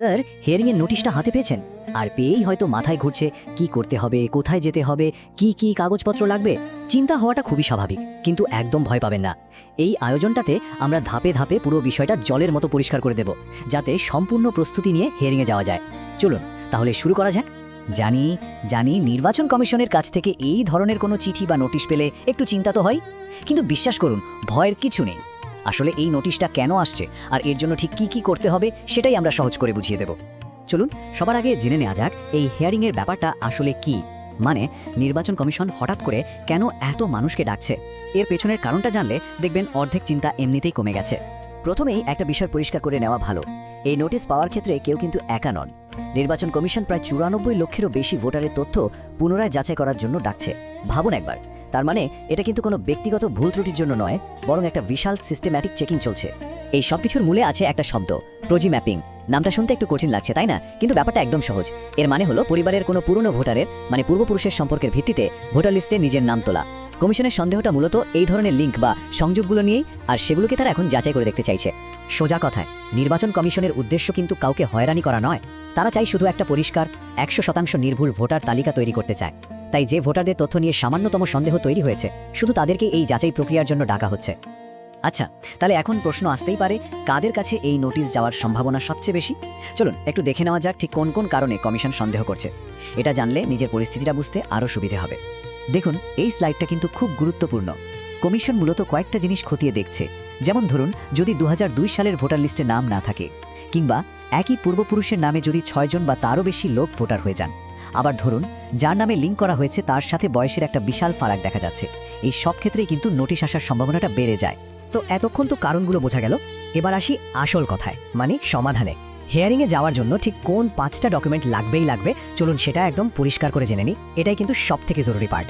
Sir হিয়ারিংয়ের নোটিশটা হাতে পেয়েছেন। আর পেয়েই হয়তো মাথায় ঘুরছে কি করতে হবে, কোথায় যেতে হবে, কি কি কাগজপত্র লাগবে। চিন্তা হওয়াটা খুবই স্বাভাবিক, কিন্তু একদম ভয় পাবেন না। এই আয়োজনটাতে আমরা ধাপে ধাপে পুরো বিষয়টা জলের মতো পরিষ্কার করে দেব, যাতে সম্পূর্ণ প্রস্তুতি নিয়ে হেয়ারিংয়ে যাওয়া যায়। চলুন, তাহলে শুরু করা যাক। জানি জানি নির্বাচন কমিশনের কাছ থেকে এই ধরনের কোনো চিঠি বা নোটিশ পেলে একটু চিন্তা তো হয়। কিন্তু বিশ্বাস করুন, ভয়ের কিছু নেই। আসলে এই নোটিশটা কেন আসছে আর এর জন্য ঠিক কি কি করতে হবে সেটাই আমরা সহজ করে বুঝিয়ে দেব। চলুন, সবার আগে জেনে নেওয়া যাক এই হেয়ারিংয়ের ব্যাপারটা আসলে কি। মানে নির্বাচন কমিশন হঠাৎ করে কেন এত মানুষকে ডাকছে? এর পেছনের কারণটা জানলে দেখবেন অর্ধেক চিন্তা এমনিতেই কমে গেছে। প্রথমেই একটা বিষয় পরিষ্কার করে নেওয়া ভালো। এই নোটিশ পাওয়ার ক্ষেত্রে কেউ কিন্তু একা নন। নির্বাচন কমিশন প্রায় চুরানব্বই লক্ষেরও বেশি ভোটারের তথ্য পুনরায় যাচাই করার জন্য ডাকছে। ভাবুন একবার। তার মানে এটা কিন্তু কোনো ব্যক্তিগত ভুল ত্রুটির জন্য নয়, বরং একটা বিশাল সিস্টেম্যাটিক চেকিং চলছে। এই সব কিছুর মূলে আছে একটা শব্দ প্রজি ম্যাপিং নামটা শুনতে একটু কঠিন লাগছে, তাই না? কিন্তু ব্যাপারটা একদম সহজ। এর মানে হলো পরিবারের কোনো পুরনো ভোটারের মানে পূর্বপুরুষের সম্পর্কের ভিত্তিতে ভোটার লিস্টে নিজের নাম তোলা। কমিশনের সন্দেহটা মূলত এই ধরনের লিঙ্ক বা সংযোগগুলো নিয়েই, আর সেগুলোকে তারা এখন যাচাই করে দেখতে চাইছে। সোজা কথায়, নির্বাচন কমিশনের উদ্দেশ্য কিন্তু কাউকে হয়রানি করা নয়। তারা চাই শুধু একটা পরিষ্কার, একশো শতাংশ নির্ভুল ভোটার তালিকা তৈরি করতে চায়। তাই যে ভোটারদের তথ্য নিয়ে সামান্যতম সন্দেহ তৈরি হয়েছে, শুধু তাদেরকে এই যাচাই প্রক্রিয়ার জন্য ডাকা হচ্ছে। আচ্ছা তাহলে এখন প্রশ্ন আসতেই পারে, কাদের কাছে এই নোটিশ যাওয়ার সম্ভাবনা সবচেয়ে বেশি? চলুন, একটু দেখে নেওয়া যাক ঠিক কোন কোন কারণে কমিশন সন্দেহ করছে। এটা জানলে নিজের পরিস্থিতিটা বুঝতে আরও সুবিধে হবে। দেখুন, এই স্লাইডটা কিন্তু খুব গুরুত্বপূর্ণ। কমিশন মূলত কয়েকটা জিনিস খতিয়ে দেখছে। যেমন ধরুন, যদি দু হাজার দুই সালের ভোটার লিস্টে নাম না থাকে, কিংবা একই পূর্বপুরুষের নামে যদি ছয়জন বা তারও বেশি লোক ভোটার হয়ে যান। আবার ধরুন, যার নামে লিঙ্ক করা হয়েছে তার সাথে বয়সের একটা বিশাল ফারাক দেখা যাচ্ছে। এই সব ক্ষেত্রেই কিন্তু নোটিশ আসার সম্ভাবনাটা বেড়ে যায়। তো এতক্ষণ তো কারণগুলো বোঝা গেল। এবার আসি আসল কথায় মানে সমাধানে। হেয়ারিংয়ে যাওয়ার জন্য ঠিক কোন পাঁচটা ডকুমেন্ট লাগবেই লাগবে, চলুন সেটা একদম পরিষ্কার করে জেনে নিই। এটাই কিন্তু সব থেকে জরুরি পার্ট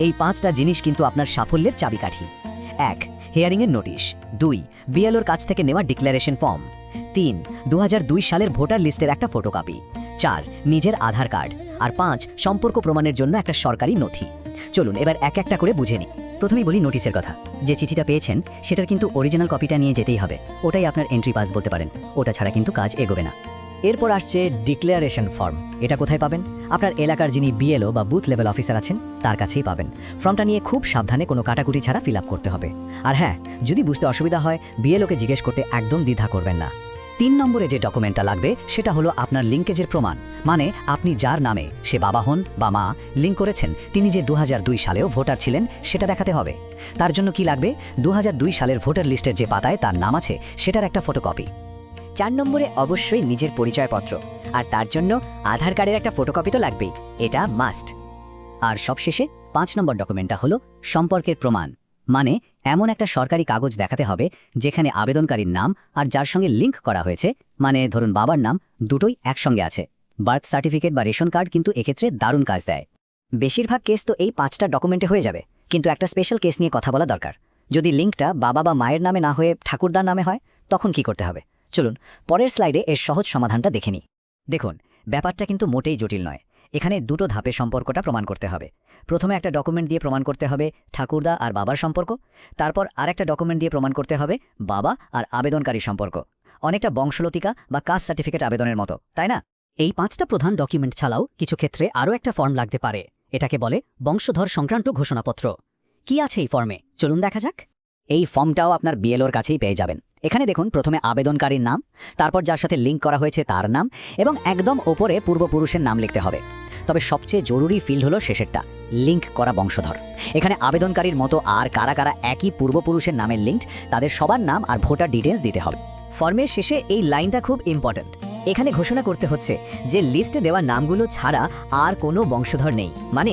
এই পাঁচটা জিনিস কিন্তু আপনার সাফল্যের চাবিকাঠি। এক, হেয়ারিংয়ের নোটিশ। দুই, বিএলওর কাছ থেকে নেওয়া ডিক্লারেশন ফর্ম। তিন দু সালের ভোটার লিস্টের একটা ফটোকপি। চার, নিজের আধার কার্ড। আর পাঁচ, সম্পর্ক প্রমাণের জন্য একটা সরকারি নথি। চলুন, এবার এক একটা করে বুঝে নিই। প্রথমেই বলি নোটিশের কথা। যে চিঠিটা পেয়েছেন, সেটার কিন্তু অরিজিনাল কপিটা নিয়ে যেতেই হবে। ওটাই আপনার এন্ট্রি পাস বলতে পারেন। ওটা ছাড়া কিন্তু কাজ এগোবে না। এরপর আসছে ডিক্লারেশন ফর্ম এটা কোথায় পাবেন? আপনার এলাকার যিনি বিএলও বা বুথ লেভেল অফিসার আছেন, তার কাছেই পাবেন। ফর্মটা নিয়ে খুব সাবধানে কোনো কাটাকুটি ছাড়া ফিল করতে হবে। আর হ্যাঁ যদি বুঝতে অসুবিধা হয় বিএলওকে জিজ্ঞেস করতে একদম দ্বিধা করবেন না। তিন নম্বরে যে ডকুমেন্টটা লাগবে, সেটা হলো আপনার লিঙ্কেজের প্রমাণ। মানে আপনি যার নামে সে বাবা হন বা মা লিঙ্ক করেছেন, তিনি যে দু হাজার দুই সালেও ভোটার ছিলেন, সেটা দেখাতে হবে। তার জন্য কি লাগবে? দু হাজার দুই সালের ভোটার লিস্টের যে পাতায় তার নাম আছে, সেটার একটা ফটোকপি। চার নম্বরে অবশ্যই নিজের পরিচয়পত্র, আর তার জন্য আধার কার্ডের একটা ফটোকপি তো লাগবেই। এটা মাস্ট। আর সবশেষে পাঁচ নম্বর ডকুমেন্টটা হলো সম্পর্কের প্রমাণ। মানে এমন একটা সরকারি কাগজ দেখাতে হবে যেখানে আবেদনকারীর নাম আর যার সঙ্গে লিঙ্ক করা হয়েছে মানে ধরুন বাবার নাম, দুটোই একসঙ্গে আছে। বার্থ সার্টিফিকেট বা রেশন কার্ড কিন্তু এক্ষেত্রে দারুণ কাজ দেয়। বেশিরভাগ কেস তো এই পাঁচটা ডকুমেন্টে হয়ে যাবে, কিন্তু একটা স্পেশাল কেস নিয়ে কথা বলা দরকার। যদি লিঙ্কটা বাবা বা মায়ের নামে না হয়ে ঠাকুরদার নামে হয়, তখন কি করতে হবে? চলুন, পরের স্লাইডে এর সহজ সমাধানটা দেখে নিই। দেখুন, ব্যাপারটা কিন্তু মোটেই জটিল নয়। এখানে দুটো ধাপে সম্পর্কটা প্রমাণ করতে হবে। প্রথমে একটা ডকুমেন্ট দিয়ে প্রমাণ করতে হবে ঠাকুরদা আর বাবার সম্পর্ক। তারপর আরেকটা ডকুমেন্ট দিয়ে প্রমাণ করতে হবে বাবা আর আবেদনকারীর সম্পর্ক। অনেকটা বংশলতিকা বা কাস্ট সার্টিফিকেট আবেদনের মতো, তাই না? এই পাঁচটা প্রধান ডকুমেন্ট ছাড়াও কিছু ক্ষেত্রে আরও একটা ফর্ম লাগতে পারে। এটাকে বলে বংশধর সংক্রান্ত ঘোষণাপত্র। কি আছে এই ফর্মে চলুন দেখা যাক। এই ফর্মটাও আপনার বিএলওর কাছেই পেয়ে যাবেন। এখানে দেখুন, প্রথমে আবেদনকারীর নাম, তারপর যার সাথে লিঙ্ক করা হয়েছে তার নাম, এবং একদম ওপরে পূর্বপুরুষের নাম লিখতে হবে। তবে সবচেয়ে জরুরি ফিল্ড হলো শেষেরটা লিঙ্ক করা বংশধর। এখানে আবেদনকারীর মতো আর কারা কারা একই পূর্বপুরুষের নামের লিঙ্ক তাদের সবার নাম আর ভোটার ডিটেলস দিতে হবে। ফর্মের শেষে এই লাইনটা খুব ইম্পর্ট্যান্ট এখানে ঘোষণা করতে হচ্ছে যে লিস্টে দেওয়া নামগুলো ছাড়া আর কোনো বংশধর নেই। মানে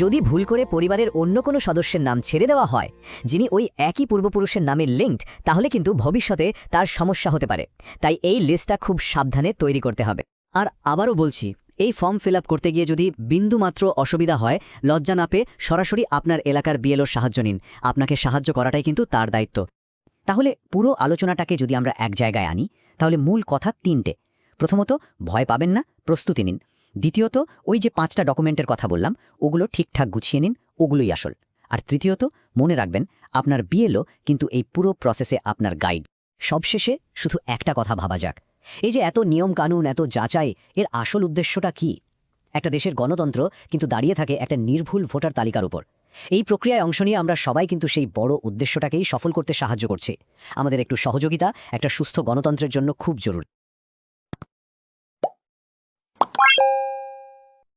যদি ভুল করে পরিবারের অন্য কোনো সদস্যের নাম ছেড়ে দেওয়া হয়, যিনি ওই একই পূর্বপুরুষের নামে লিঙ্কড তাহলে কিন্তু ভবিষ্যতে তার সমস্যা হতে পারে। তাই এই লিস্টটা খুব সাবধানে তৈরি করতে হবে। আর আবারও বলছি এই ফর্ম ফিল করতে গিয়ে যদি বিন্দুমাত্র অসুবিধা হয়, লজ্জা না পেয়ে সরাসরি আপনার এলাকার বিএলওর সাহায্য নিন। আপনাকে সাহায্য করাটাই কিন্তু তার দায়িত্ব। তাহলে পুরো আলোচনাটাকে যদি আমরা এক জায়গায় আনি, তাহলে মূল কথা তিনটে। প্রথমত, ভয় পাবেন না, প্রস্তুতি নিন। দ্বিতীয়ত, ওই যে পাঁচটা ডকুমেন্টের কথা বললাম, ওগুলো ঠিকঠাক গুছিয়ে নিন, ওগুলোই আসল। আর তৃতীয়ত, মনে রাখবেন, আপনার বিএলও কিন্তু এই পুরো প্রসেসে আপনার গাইড সবশেষে শুধু একটা কথা ভাবা যাক। এই যে এত নিয়ম কানুন এত যাচাই, এর আসল উদ্দেশ্যটা কি? একটা দেশের গণতন্ত্র কিন্তু দাঁড়িয়ে থাকে একটা নির্ভুল ভোটার তালিকার উপর। এই প্রক্রিয়ায় অংশ নিয়ে আমরা সবাই কিন্তু সেই বড় উদ্দেশ্যটাকেই সফল করতে সাহায্য করছি। আমাদের একটু সহযোগিতা, একটা সুস্থ গণতন্ত্রের জন্য খুব জরুরি।